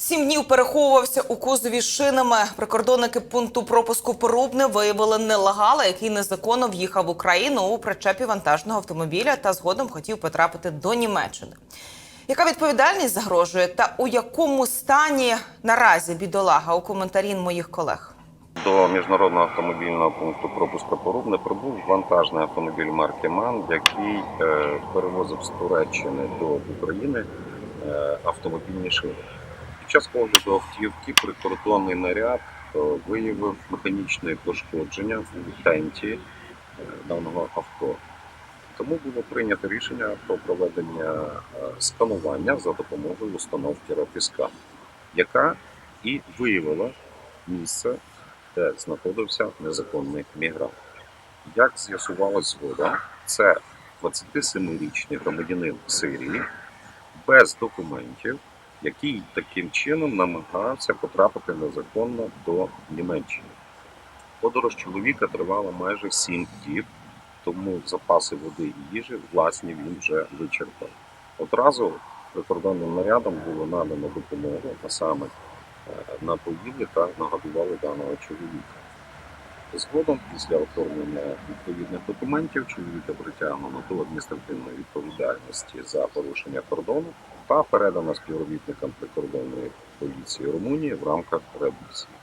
Сім днів переховувався у кузові шинами. Прикордонники пункту пропуску Порубне виявили нелегала, який незаконно в'їхав в Україну у причепі вантажного автомобіля та згодом хотів потрапити до Німеччини. Яка відповідальність загрожує та у якому стані наразі бідолага у коментарі моїх колег? До міжнародного автомобільного пункту пропуску Порубне прибув вантажний автомобіль марки МАН, який е, перевозив з Туреччини до України е, автомобільні шини. Під час огляду автівки прикордонний наряд е, виявив механічне пошкодження в тенті е, даного авто. Тому було прийнято рішення про проведення е, сканування за допомогою установки Рапіска, яка і виявила місце де знаходився незаконний мігрант. Як з'ясувалось згодом, це 27-річний громадянин Сирії без документів, який таким чином намагався потрапити незаконно до Німеччини. Подорож чоловіка тривала майже 7 діб, тому запаси води і їжі власні він вже вичерпав. Одразу прикордонним нарядом було надано допомогу, а саме е, напоїли та нагодували даного чоловіка. Згодом, після оформлення відповідних документів, чоловіка притягнено до адміністративної відповідальності за порушення кордону та передано співробітникам прикордонної поліції Румунії в рамках реабілітації.